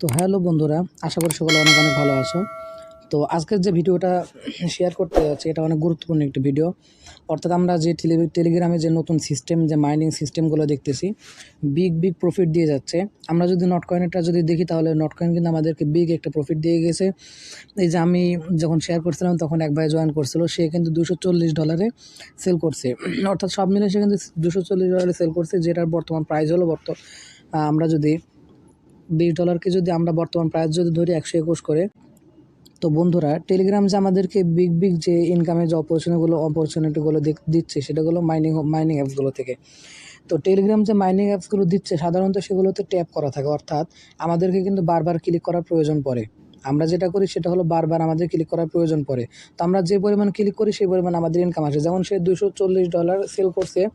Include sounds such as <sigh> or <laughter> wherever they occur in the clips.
তো হ্যালো বন্ধুরা, আশা করি সকলে অনেক অনেক ভালো আছো। তো আজকের যে ভিডিওটা শেয়ার করতে যাচ্ছি, এটা অনেক গুরুত্বপূর্ণ একটি ভিডিও অর্থাৎ আমরা যে টেলি- টেলিগ্রামে যে নতুন সিস্টেম যে মাইনিং সিস্টেমগুলো দেখতেছি বিগ বিগ প্রফিট দিয়ে যাচ্ছে। আমরা যদি নট কয়েনটা যদি দেখি, তাহলে নট কয়েন কিন্তু আমাদেরকে বিগ একটা প্রফিট দিয়ে গেছে। এই যে আমি যখন শেয়ার করছিলাম, তখন এক ভাই জয়েন করছিল, সে কিন্তু দুশো চল্লিশ ডলারে সেল করছে। অর্থাৎ সব মিলে সে কিন্তু দুশো চল্লিশ ডলারে সেল করছে, যেটার বর্তমান প্রাইস হলো বর্ত আমরা যদি বিশ ডলারকে যদি আমরা বর্তমান প্রাইস যদি ধরি একশো একুশ করে, তো বন্ধুরা টেলিগ্রাম যে আমাদেরকে বিগ বিগ যে ইনকামের যে অপরচুনিটিগুলো অপরচুনিটিগুলো দিচ্ছে সেটাগুলো মাইনিং মাইনিং অ্যাপসগুলো থেকে। তো টেলিগ্রাম যে মাইনিং অ্যাপসগুলো দিচ্ছে, সাধারণত সেগুলোতে ট্যাপ করা থাকে। অর্থাৎ আমাদেরকে কিন্তু বারবার ক্লিক করার প্রয়োজন পড়ে। আমরা যেটা করি, সেটা হলো বারবার আমাদের ক্লিক করার প্রয়োজন পড়ে। তো আমরা যে পরিমাণ ক্লিক করি, সেই পরিমাণ আমাদের ইনকাম আসে। যেমন সে দুশো ডলার সেল করছে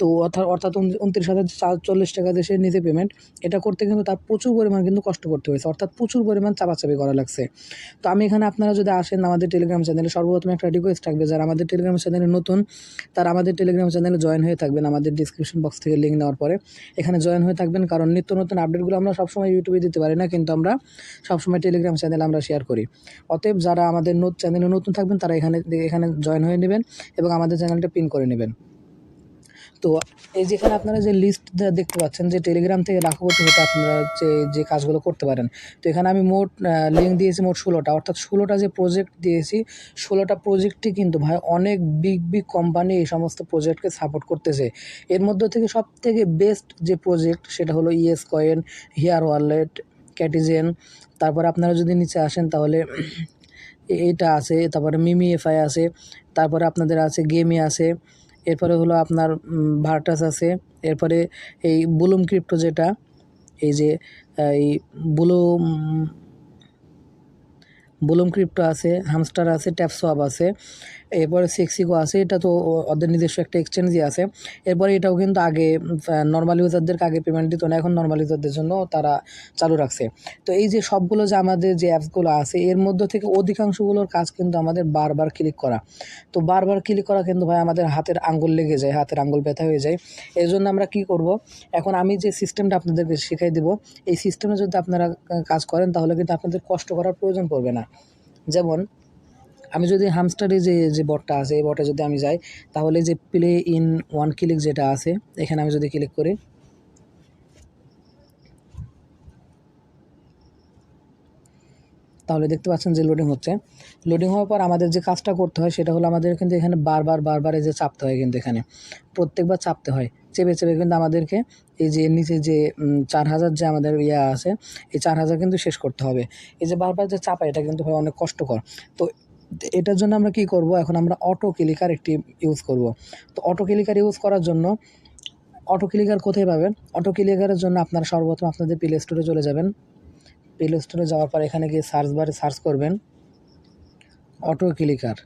তো অর্থাৎ অর্থাৎ উনত্রিশ হাজার চল্লিশ টাকা দেশে নিজে পেমেন্ট এটা করতে কিন্তু তার প্রচুর পরিমাণ কিন্তু কষ্ট করতে হয়েছে। অর্থাৎ প্রচুর পরিমাণ চাপাচাপি করা লাগছে। তো আমি এখানে আপনারা যদি আসেন আমাদের টেলিগ্রাম চ্যানেলে সর্বপ্রথম একটা রিকোয়েস্ট থাকবে যারা আমাদের টেলিগ্রাম চ্যানেলে নতুন, তারা আমাদের টেলিগ্রাম চ্যানেলে জয়েন হয়ে থাকবেন আমাদের ডিসক্রিপশন বক্স থেকে লিঙ্ক নেওয়ার পরে। এখানে জয়েন হয়ে থাকবেন, কারণ নিত্য নতুন আপডেটগুলো আমরা সবসময় ইউটিউবে দিতে পারি না, কিন্তু আমরা সবসময় টেলিগ্রাম চ্যানেলে আমরা শেয়ার করি। অতএব যারা আমাদের চ্যানেলে নতুন থাকবেন, তারা এখানে এখানে জয়েন হয়ে নেবেন এবং আমাদের চ্যানেলটা পিন করে নেবেন। তো এই যেখানে আপনারা যে লিস্ট দেখতে পাচ্ছেন, যে টেলিগ্রাম থেকে লাখপতি হতে আপনারা যে যে কাজগুলো করতে পারেন। তো এখানে আমি মোট লিঙ্ক দিয়েছি মোট ষোলোটা। অর্থাৎ ষোলোটা যে প্রজেক্ট দিয়েছি, ষোলোটা প্রজেক্টই কিন্তু ভাই অনেক বিগ বিগ কোম্পানি এই সমস্ত প্রজেক্টকে সাপোর্ট করতেছে। এর মধ্যে থেকে সব থেকে বেস্ট যে প্রজেক্ট সেটা হলো ES coin here wallet Catizen তারপরে আপনারা যদি নিচে আসেন তাহলে এটা আছে, তারপরে মিমি এফআই আছে, তারপরে আপনাদের আছে গেমি আছে। এরপরে হলো আপনার ভার্টাস আছে। এরপরে এই বুলুম ক্রিপ্টো যেটা এই যে এই বুলুম বুলুম ক্রিপ্টো আছে হামস্টার আছে ট্যাপসোয়াব আছে, এরপরে সেক্সিকো আছে, এটা তো ওদের নিজস্ব একটা এক্সচেঞ্জই আছে। এরপরে এটাও কিন্তু আগে নর্মাল ইউজারদেরকে আগে পেমেন্ট দিত না, এখন নর্মাল ইউজারদের জন্য তারা চালু রাখছে। তো এই যে সবগুলো যে আমাদের যে অ্যাপসগুলো আছে, এর মধ্যে থেকে অধিকাংশগুলোর কাজ কিন্তু আমাদের বারবার ক্লিক করা। তো বারবার ক্লিক করা কিন্তু ভাই আমাদের হাতের আঙ্গুল লেগে যায়, হাতের আঙ্গুল ব্যথা হয়ে যায়। এই জন্য আমরা কি করব? এখন আমি যে সিস্টেমটা আপনাদেরকে শিখাই দেব, এই সিস্টেমে যদি আপনারা কাজ করেন তাহলে কিন্তু আপনাদের কষ্ট করার প্রয়োজন পড়বে না। যেমন, আমি যদি হামস্টারে যে যে বটটা আছে, এই বটে যদি আমি যাই, তাহলে যে প্লে ইন ওয়ান ক্লিক যেটা আছে, এখানে আমি যদি ক্লিক করি, তাহলে দেখতে পাচ্ছেন যে লোডিং হচ্ছে। লোডিং হওয়ার পর আমাদের যে কাজটা করতে হয়, সেটা হলো আমাদের কিন্তু এখানে বারবার বারবার এই যে চাপতে হয় কিন্তু এখানে। প্রত্যেকবার চাপতে হয়। চেপে চেপে কিন্তু আমাদেরকে এই যে নিচে যে চার হাজার যে আমাদের ইয়া আছে, এই চার হাজার কিন্তু শেষ করতে হবে। এই যে বারবার যে চাপা, এটা কিন্তু অনেক কষ্টকর। তো এটার জন্য আমরা কি করব? এখন আমরা অটো ক্লিকার একটি ইউজ করব। তো অটো ক্লিকার ইউজ করার জন্য অটো ক্লিকার কোথায় পাবেন? অটো ক্লিকারের জন্য আপনারা সর্বপ্রথম আপনাদের প্লে স্টোরে চলে যাবেন। প্লে স্টোরে যাওয়ার পর এখানে গিয়ে সার্চ বারে সার্চ করবেন। অটো ক্লিকার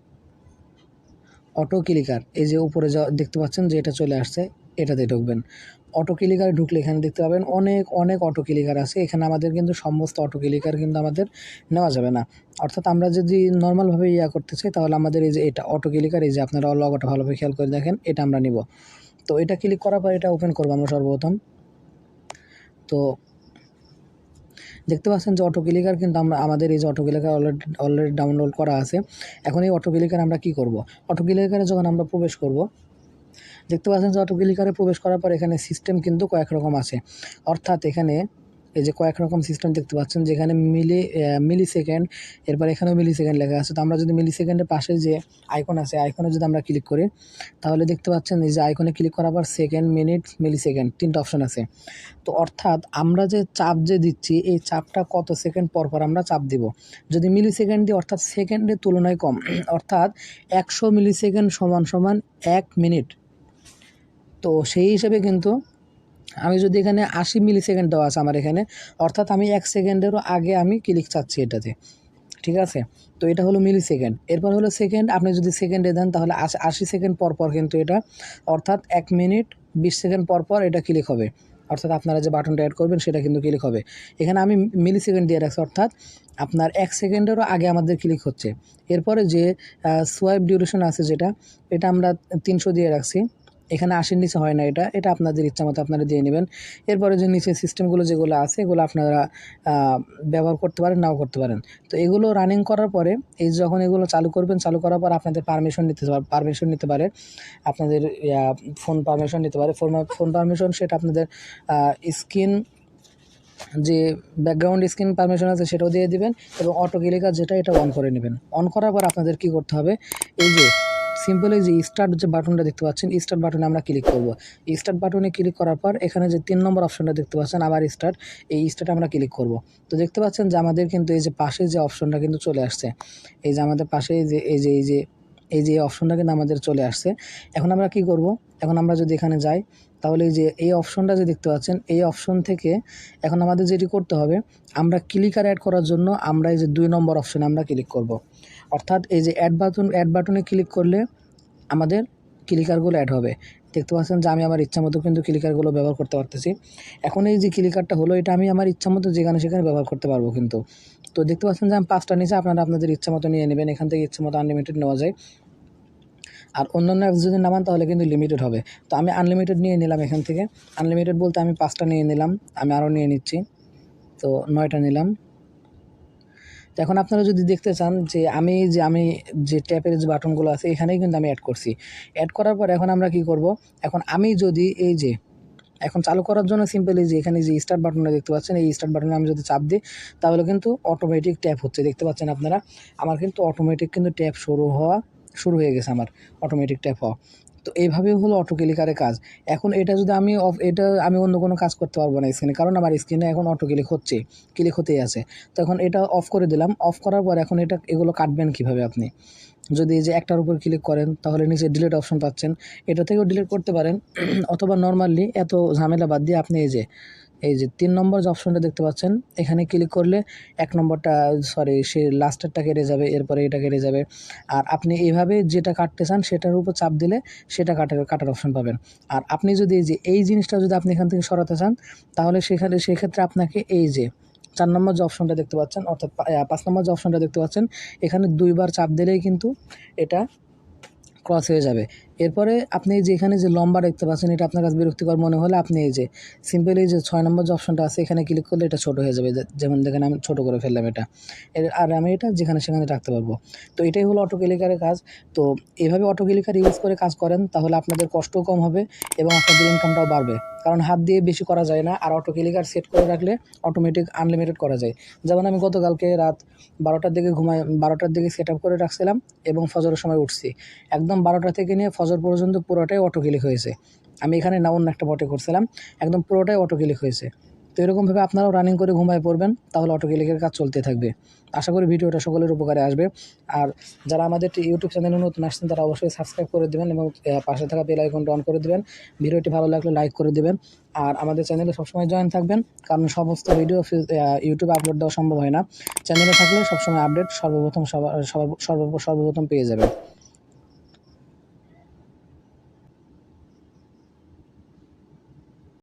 অটো ক্লিকার এই যে উপরে দেখতে পাচ্ছেন যে এটা চলে আসছে। এটাতে ঢুকবেন। অটো ক্লিকারে ঢুকলে এখানে দেখতে পাবেন অনেক অনেক অটো ক্লিকার আছে। এখানে আমাদের কিন্তু সমস্ত অটো ক্লিকার কিন্তু আমাদের নেওয়া যাবে না। অর্থাৎ আমরা যদি নর্মালভাবে ইয়া করতে চাই, তাহলে আমাদের এই যে এটা অটো ক্লিকার এই যে আপনারা লগটা ভালোভাবে খেয়াল করে দেখেন, এটা আমরা নিব। তো এটা ক্লিক করার পর এটা ওপেন করব আমরা সর্বপ্রথম। তো দেখতে পাচ্ছেন যে অটো ক্লিকার কিন্তু আমরা, আমাদের এই যে auto clicker already already download করা আছে। এখন এই অটো ক্লিকার আমরা কি করব? অটো ক্লিকারে যখন আমরা প্রবেশ করব দেখতে পাচ্ছেন যে অটো ক্লিকারে প্রবেশ করার পর এখানে সিস্টেম কিন্তু কয়েক রকম আছে। অর্থাৎ এখানে এই যে কয়েক রকম সিস্টেম দেখতে পাচ্ছেন যেখানে মিলি মিলি সেকেন্ড এরপর এখানেও মিলি সেকেন্ড লেখা আছে। তো আমরা যদি মিলি সেকেন্ডের পাশে যে আইকন আছে আইকনে যদি আমরা ক্লিক করি, তাহলে দেখতে পাচ্ছেন এই যে আইকনে ক্লিক করার পর সেকেন্ড মিনিট মিলি সেকেন্ড তিনটা অপশন আছে। তো অর্থাৎ আমরা যে চাপ যে দিচ্ছি, এই চাপটা কত সেকেন্ড পর পর আমরা চাপ দিব। যদি মিলি সেকেন্ড দিই অর্থাৎ সেকেন্ডের তুলনায় কম, অর্থাৎ একশো মিলি সেকেন্ড সমান সমান এক মিনিট তো সেই হিসেবে কিন্তু আমি যদি এখানে আশি মিলি সেকেন্ড দেওয়া আছে আমার এখানে, অর্থাৎ আমি এক সেকেন্ডেরও আগে আমি ক্লিক চাচ্ছি এটাতে, ঠিক আছে? তো এটা হলো মিলি সেকেন্ড এরপর হলো সেকেন্ড, আপনি যদি সেকেন্ডে দেন তাহলে আশি- আশি সেকেন্ড পর পর কিন্তু এটা, অর্থাৎ এক মিনিট বিশ সেকেন্ড পর পর এটা ক্লিক হবে। অর্থাৎ আপনারা যে বাটনটা অ্যাড করবেন সেটা কিন্তু ক্লিক হবে। এখানে আমি মিলি সেকেন্ড দিয়ে রাখছি, অর্থাৎ আপনার এক সেকেন্ডেরও আগে আমাদের ক্লিক হচ্ছে। এরপরে যে সোয়াইপ ডিউরেশন আছে যেটা, এটা আমরা তিনশো দিয়ে রাখছি। এখানে আশির নিচে হয় না এটা। এটা আপনাদের ইচ্ছা মতো আপনারা দিয়ে নেবেন। এরপরে যে নিচে সিস্টেমগুলো যেগুলো আছে, এগুলো আপনারা ব্যবহার করতে পারেন, নাও করতে পারেন। তো এগুলো রানিং করার পরে এই যখন এগুলো চালু করবেন, চালু করার পর আপনাদের পারমিশন নিতে পারমিশন নিতে পারে। আপনাদের ফোন পারমিশন নিতে পারে। ফোন ফোন পারমিশন সেটা আপনাদের স্ক্রিন যে ব্যাকগ্রাউন্ড স্ক্রিন পারমিশন আছে সেটাও দিয়ে দিবেন এবং অটো ক্লিকার যেটা, এটা অন করে নেবেন। অন করার পর আপনাদের কি করতে হবে? এই যে সিম্পল এই যে স্টার্ট যে বাটনটা দেখতে পাচ্ছেন স্টার্ট বাটনে আমরা ক্লিক করব। স্টার্ট বাটনে ক্লিক করার পর এখানে যে তিন নম্বর অপশনটা দেখতে পাচ্ছেন, আবার স্টার্ট এই স্টার্ট আমরা ক্লিক করব। তো দেখতে পাচ্ছেন যে আমাদের কিন্তু এই যে পাশে যে অপশনটা কিন্তু চলে আসছে। এই যে আমাদের পাশে যে, এই যে এই যে এই যে অপশনটা কিন্তু আমাদের চলে আসছে। এখন আমরা কি করব? এখন আমরা যদি এখানে যাই তাহলে এই যে এই অপশনটা যে দেখতে পাচ্ছেন, এই অপশন থেকে এখন আমাদের যেটি করতে হবে, আমরা ক্লিকার অ্যাড করার জন্য আমরা এই যে দুই নম্বর অপশনে আমরা ক্লিক করব। অর্থাৎ এই যে অ্যাড বাটন অ্যাড বাটনে ক্লিক করলে আমাদের ক্লিকারগুলো অ্যাড হবে। দেখতে পাচ্ছেন যে আমি আমার ইচ্ছা মতো কিন্তু ক্লিকারগুলো ব্যবহার করতে পারতেছি। এখন এই যে ক্লিকারটা হলো, এটা আমি আমার ইচ্ছা মতো যেখানে সেখানে ব্যবহার করতে পারব কিন্তু। তো দেখতে পাচ্ছেন যে আমি পাঁচটা নিচে আপনারা আপনাদের ইচ্ছা মতো নিয়ে নেবেন, এখান থেকে ইচ্ছা মতো আনলিমিটেড নেওয়া যায়। আর অন্যান্য অ্যাপস যদি নামান, তাহলে কিন্তু লিমিটেড হবে। তো আমি আনলিমিটেড নিয়ে নিলাম এখান থেকে। আনলিমিটেড বলতে আমি পাঁচটা নিয়ে নিলাম, আমি আরও নিয়ে নিচ্ছি। তো নয়টা নিলাম। এখন আপনারা যদি দেখতে চান যে আমি যে আমি যে ট্যাপের যে বাটনগুলো আছে, এখানেই কিন্তু আমি অ্যাড করছি। অ্যাড করার পর এখন আমরা কি করব? এখন আমি যদি এই যে, এখন চালু করার জন্য সিম্পলি যে, এখানে যে স্টার্ট বাটনটা দেখতে পাচ্ছেন, এই স্টার্ট বাটনে আমি যদি চাপ দিই, তাহলে কিন্তু অটোমেটিক ট্যাপ হচ্ছে। দেখতে পাচ্ছেন আপনারা? আমার কিন্তু অটোমেটিক কিন্তু ট্যাপ শুরু হওয়া শুরু হয়ে গেছে আমার অটোমেটিক ট্যাপ হওয়া। তো এইভাবেই হলো অটো ক্লিকারের কাজ। এখন এটা যদি আমি অফ এটা আমি অন্য কোনো কাজ করতে পারব না স্ক্রিনে কারণ আমার স্ক্রিনে এখন অটো ক্লিক হচ্ছে ক্লিক হতেই আছে। তো এখন এটা অফ করে দিলাম। অফ করার পর এখন এটা, এগুলো কাটবেন কীভাবে আপনি? যদি যে একটার উপর ক্লিক করেন, তাহলে নিচে ডিলিট অপশন পাচ্ছেন। এটা থেকেও ডিলিট করতে পারেন। <clears throat> অথবা নর্মালি এত ঝামেলা বাদ দিয়ে আপনি এই যে এই যে তিন নম্বর যে অপশনটা দেখতে পাচ্ছেন, এখানে ক্লিক করলে এক নম্বরটা সরি সে লাস্টেরটা কেটে যাবে, এরপরে এটা কেটে যাবে। আর আপনি এইভাবে যেটা কাটতে চান, সেটার উপর চাপ দিলে সেটা কাটার কাটার অপশন পাবেন। আর আপনি যদি এই যে, এই জিনিসটা যদি আপনি এখান থেকে সরাতে চান, তাহলে সেখানে, সেক্ষেত্রে আপনাকে এই যে, চার নম্বর যে অপশনটা দেখতে পাচ্ছেন, অর্থাৎ পাঁচ নম্বর যে অপশনটা দেখতে পাচ্ছেন, এখানে দুইবার চাপ দিলেই কিন্তু এটা ক্রস হয়ে যাবে। এরপরে আপনি যে এখানে যে লম্বা দেখতে পাচ্ছেন, এটা আপনার কাছে বিরক্তিকর মনে হলে আপনি এই যে সিম্পল এই যে ছয় নম্বর যে অপশনটা আছে, এখানে ক্লিক করলে এটা ছোট হয়ে যাবে। যেমন দেখেন আমি ছোট করে ফেললাম এটা। আর আমি এটা যেখানে সেখানে রাখতে পারব। তো এটাই হলো অটো ক্লিকারের কাজ। তো এভাবে অটো ক্লিকার ইউজ করে কাজ করেন, তাহলে আপনাদের কষ্টও কম হবে এবং আপনাদের ইনকামটাও বাড়বে। কারণ হাত দিয়ে বেশি করা যায় না, আর অটো ক্লিকার সেট করে রাখলে অটোমেটিক আনলিমিটেড করা যায়। যেমন আমি গতকালকে রাত বারোটার দিকে ঘুমাই বারোটার দিকে সেট আপ করে রাখছিলাম এবং ফজরের সময় উঠছি। একদম বারোটা থেকে নিয়ে ফজর পর্যন্ত পুরোটাই অটো ক্লিক হয়েছে। আমি এখানে না অন্য একটা বটে করছিলাম একদম পুরোটাই অটো ক্লিক হয়েছে। তো এরকমভাবে আপনারাও রানিং করে ঘুমায় পড়বেন, তাহলে অটো ক্লিকের কাজ চলতে থাকবে। আশা করি ভিডিওটা সকলের উপকারে আসবে। আর যারা আমাদের ইউটিউব চ্যানেলে নতুন আসছেন, তারা অবশ্যই সাবস্ক্রাইব করে দেবেন এবং পাশে থাকা বেল আইকনটা অন করে দেবেন। ভিডিওটি ভালো লাগলে লাইক করে দেবেন। আর আমাদের চ্যানেলে সবসময় জয়েন থাকবেন, কারণ সমস্ত ভিডিও ইউটিউবে আপলোড দেওয়া সম্ভব হয় না। চ্যানেলে থাকলে সবসময় আপডেট সর্বপ্রথম সবার সবার সর্ব- সর্বপ্রথম পেয়ে যাবেন।